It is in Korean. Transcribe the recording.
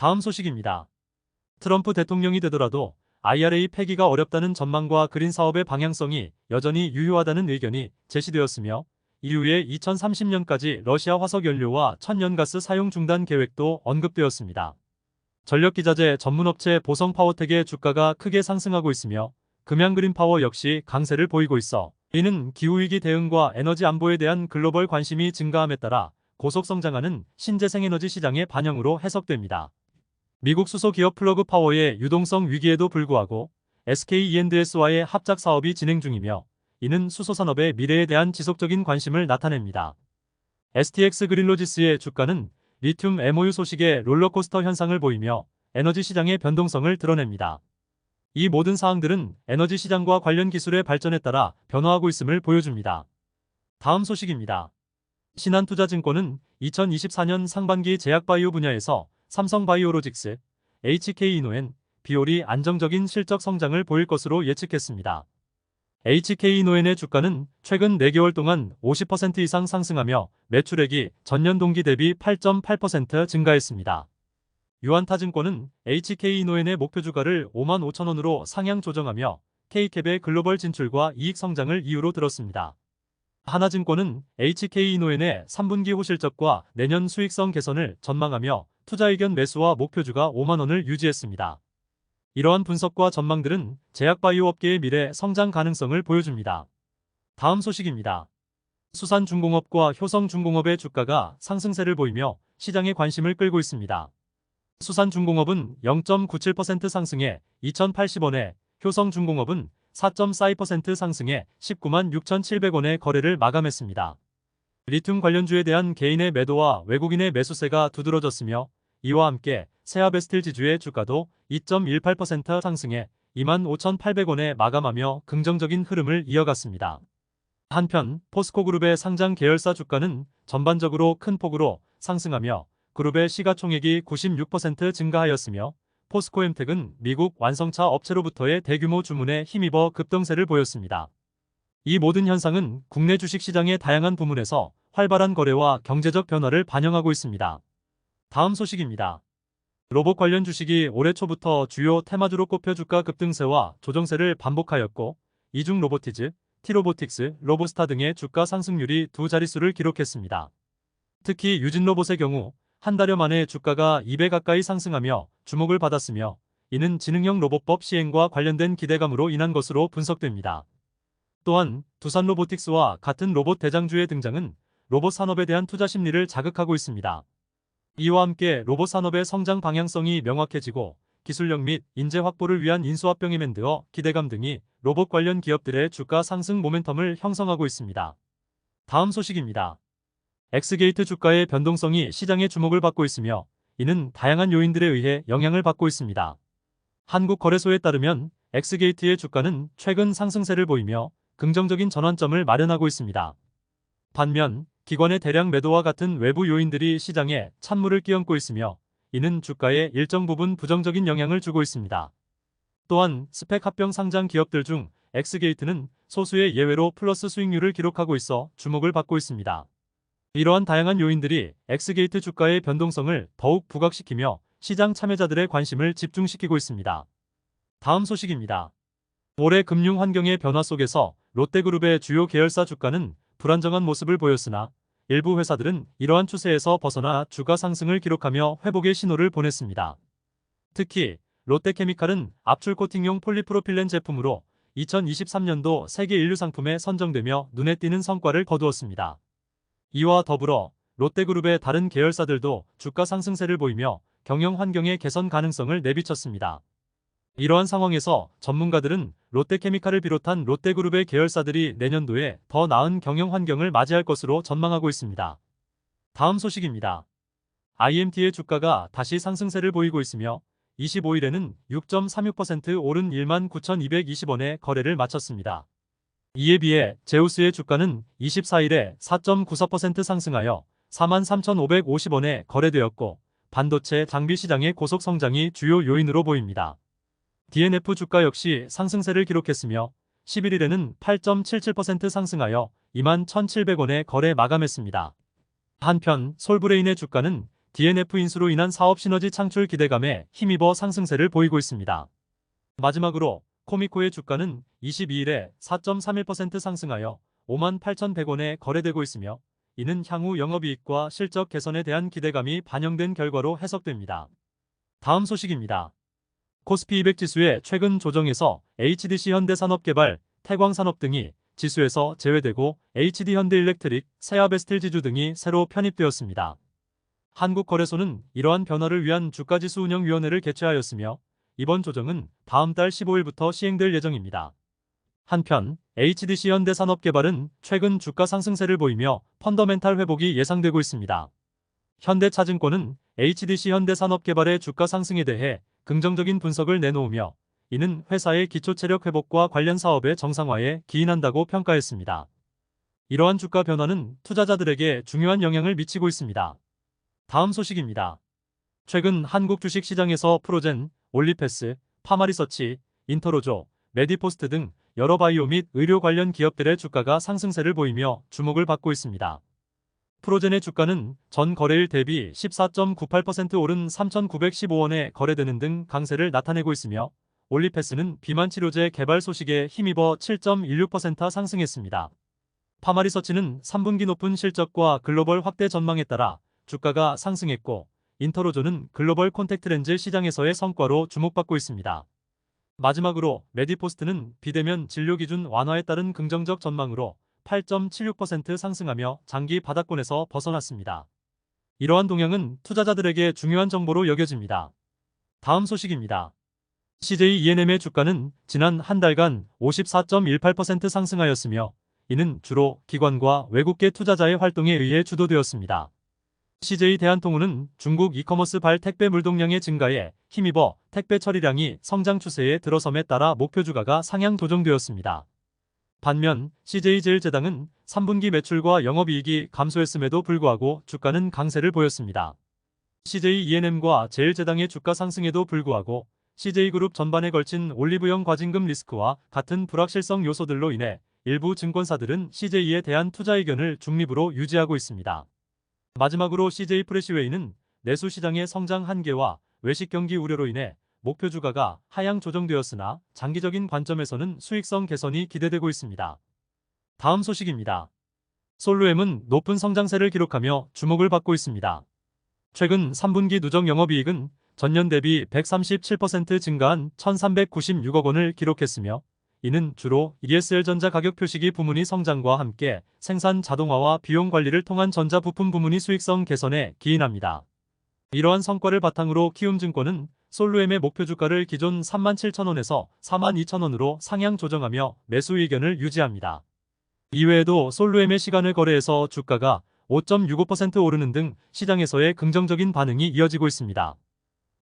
다음 소식입니다. 트럼프 대통령이 되더라도 IRA 폐기가 어렵다는 전망과 그린 사업의 방향성이 여전히 유효하다는 의견이 제시되었으며 이후에 2030년까지 러시아 화석 연료와 천연가스 사용 중단 계획도 언급되었습니다. 전력기자재 전문업체 보성 파워텍의 주가가 크게 상승하고 있으며 금양 그린파워 역시 강세를 보이고 있어 이는 기후위기 대응과 에너지 안보에 대한 글로벌 관심이 증가함에 따라 고속 성장하는 신재생에너지 시장의 반영으로 해석됩니다. 미국 수소 기업 플러그 파워의 유동성 위기에도 불구하고 SK E&S와의 합작 사업이 진행 중이며 이는 수소 산업의 미래에 대한 지속적인 관심을 나타냅니다. STX 그린로지스의 주가는 리튬 MOU 소식에 롤러코스터 현상을 보이며 에너지 시장의 변동성을 드러냅니다. 이 모든 사항들은 에너지 시장과 관련 기술의 발전에 따라 변화하고 있음을 보여줍니다. 다음 소식입니다. 신한투자증권은 2024년 상반기 제약바이오 분야에서 삼성바이오로직스, HK이노엔, 비올이 안정적인 실적 성장을 보일 것으로 예측했습니다. HK이노엔의 주가는 최근 4개월 동안 50% 이상 상승하며 매출액이 전년 동기 대비 8.8% 증가했습니다. 유한타증권은 HK이노엔의 목표 주가를 5만 5천원으로 상향 조정하며 K캡의 글로벌 진출과 이익 성장을 이유로 들었습니다. 하나증권은 HK이노엔의 3분기 호실적과 내년 수익성 개선을 전망하며 투자 의견 매수와 목표주가 5만원을 유지했습니다. 이러한 분석과 전망들은 제약바이오 업계의 미래 성장 가능성을 보여줍니다. 다음 소식입니다. 수산중공업과 효성중공업의 주가가 상승세를 보이며 시장의 관심을 끌고 있습니다. 수산중공업은 0.97% 상승해 2,080원에 효성중공업은 4.42% 상승해 19만 6,700원의 거래를 마감했습니다. 리튬 관련주에 대한 개인의 매도와 외국인의 매수세가 두드러졌으며 이와 함께 세아베스틸 지주의 주가도 2.18% 상승해 25,800원에 마감하며 긍정적인 흐름을 이어갔습니다. 한편 포스코그룹의 상장 계열사 주가는 전반적으로 큰 폭으로 상승하며 그룹의 시가총액이 96% 증가하였으며 포스코엠텍은 미국 완성차 업체로부터의 대규모 주문에 힘입어 급등세를 보였습니다. 이 모든 현상은 국내 주식시장의 다양한 부문에서 활발한 거래와 경제적 변화를 반영하고 있습니다. 다음 소식입니다. 로봇 관련 주식이 올해 초부터 주요 테마주로 꼽혀 주가 급등세와 조정세를 반복하였고 이중 로보티즈, 티로보틱스, 로보스타 등의 주가 상승률이 두 자릿수를 기록했습니다. 특히 유진 로봇의 경우 한 달여 만에 주가가 2배 가까이 상승하며 주목을 받았으며 이는 지능형 로봇법 시행과 관련된 기대감으로 인한 것으로 분석됩니다. 또한 두산 로보틱스와 같은 로봇 대장주의 등장은 로봇 산업에 대한 투자 심리를 자극하고 있습니다. 이와 함께 로봇 산업의 성장 방향성이 명확해지고 기술력 및 인재 확보를 위한 인수합병이 맨드어 기대감 등이 로봇 관련 기업들의 주가 상승 모멘텀을 형성하고 있습니다. 다음 소식입니다. 엑스게이트 주가의 변동성이 시장의 주목을 받고 있으며 이는 다양한 요인들에 의해 영향을 받고 있습니다. 한국거래소에 따르면 엑스게이트의 주가는 최근 상승세를 보이며 긍정적인 전환점을 마련하고 있습니다. 반면 기관의 대량 매도와 같은 외부 요인들이 시장에 찬물을 끼얹고 있으며 이는 주가에 일정 부분 부정적인 영향을 주고 있습니다. 또한 스펙 합병 상장 기업들 중 엑스게이트는 소수의 예외로 플러스 수익률을 기록하고 있어 주목을 받고 있습니다. 이러한 다양한 요인들이 엑스게이트 주가의 변동성을 더욱 부각시키며 시장 참여자들의 관심을 집중시키고 있습니다. 다음 소식입니다. 올해 금융 환경의 변화 속에서 롯데그룹의 주요 계열사 주가는 불안정한 모습을 보였으나 일부 회사들은 이러한 추세에서 벗어나 주가 상승을 기록하며 회복의 신호를 보냈습니다. 특히 롯데케미칼은 압출 코팅용 폴리프로필렌 제품으로 2023년도 세계 인류 상품에 선정되며 눈에 띄는 성과를 거두었습니다. 이와 더불어 롯데그룹의 다른 계열사들도 주가 상승세를 보이며 경영 환경의 개선 가능성을 내비쳤습니다. 이러한 상황에서 전문가들은 롯데케미칼을 비롯한 롯데그룹의 계열사들이 내년도에 더 나은 경영 환경을 맞이할 것으로 전망하고 있습니다. 다음 소식입니다. IMT의 주가가 다시 상승세를 보이고 있으며 25일에는 6.36% 오른 19,220원에 거래를 마쳤습니다. 이에 비해 제우스의 주가는 24일에 4.94% 상승하여 43,550원에 거래되었고 반도체 장비 시장의 고속 성장이 주요 요인으로 보입니다. DNF 주가 역시 상승세를 기록했으며 11일에는 8.77% 상승하여 21,700원에 거래 마감했습니다. 한편 솔브레인의 주가는 DNF 인수로 인한 사업 시너지 창출 기대감에 힘입어 상승세를 보이고 있습니다. 마지막으로 코미코의 주가는 22일에 4.31% 상승하여 58,100원에 거래되고 있으며 이는 향후 영업이익과 실적 개선에 대한 기대감이 반영된 결과로 해석됩니다. 다음 소식입니다. 코스피 200 지수의 최근 조정에서 HDC 현대산업개발, 태광산업 등이 지수에서 제외되고 HD 현대일렉트릭, 세아베스틸 지주 등이 새로 편입되었습니다. 한국거래소는 이러한 변화를 위한 주가지수 운영위원회를 개최하였으며 이번 조정은 다음 달 15일부터 시행될 예정입니다. 한편 HDC 현대산업개발은 최근 주가 상승세를 보이며 펀더멘탈 회복이 예상되고 있습니다. 현대차증권은 HDC 현대산업개발의 주가 상승에 대해 긍정적인 분석을 내놓으며 이는 회사의 기초 체력 회복과 관련 사업의 정상화에 기인한다고 평가했습니다. 이러한 주가 변화는 투자자들에게 중요한 영향을 미치고 있습니다. 다음 소식입니다. 최근 한국 주식 시장에서 프로젠, 올리패스, 파마리서치, 인터로조, 메디포스트 등 여러 바이오 및 의료 관련 기업들의 주가가 상승세를 보이며 주목을 받고 있습니다. 프로젠의 주가는 전 거래일 대비 14.98% 오른 3,915원에 거래되는 등 강세를 나타내고 있으며 올리패스는 비만 치료제 개발 소식에 힘입어 7.16% 상승했습니다. 파마리서치는 3분기 높은 실적과 글로벌 확대 전망에 따라 주가가 상승했고 인터로조는 글로벌 콘택트 렌즈 시장에서의 성과로 주목받고 있습니다. 마지막으로 메디포스트는 비대면 진료 기준 완화에 따른 긍정적 전망으로 8.76% 상승하며 장기 바닥권에서 벗어났습니다. 이러한 동향은 투자자들에게 중요한 정보로 여겨집니다. 다음 소식입니다. CJ ENM의 주가는 지난 한 달간 54.18% 상승하였으며 이는 주로 기관과 외국계 투자자의 활동에 의해 주도되었습니다. CJ 대한통운은 중국 이커머스 발 택배 물동량의 증가에 힘입어 택배 처리량이 성장 추세에 들어섬에 따라 목표 주가가 상향 조정되었습니다. 반면 CJ제일제당은 3분기 매출과 영업이익이 감소했음에도 불구하고 주가는 강세를 보였습니다. CJ ENM과 제일제당의 주가 상승에도 불구하고 CJ그룹 전반에 걸친 올리브영 과징금 리스크와 같은 불확실성 요소들로 인해 일부 증권사들은 CJ에 대한 투자 의견을 중립으로 유지하고 있습니다. 마지막으로 CJ 프레시웨이는 내수 시장의 성장 한계와 외식 경기 우려로 인해 목표 주가가 하향 조정되었으나 장기적인 관점에서는 수익성 개선이 기대되고 있습니다. 다음 소식입니다. 솔루엠은 높은 성장세를 기록하며 주목을 받고 있습니다. 최근 3분기 누적 영업이익은 전년 대비 137% 증가한 1,396억 원을 기록했으며 이는 주로 ESL전자 가격 표시기 부문이 성장과 함께 생산 자동화와 비용 관리를 통한 전자 부품 부문이 수익성 개선에 기인합니다. 이러한 성과를 바탕으로 키움증권은 솔루엠의 목표 주가를 기존 37,000원에서 42,000원으로 상향 조정하며 매수 의견을 유지합니다. 이외에도 솔루엠의 시간을 거래해서 주가가 5.65% 오르는 등 시장에서의 긍정적인 반응이 이어지고 있습니다.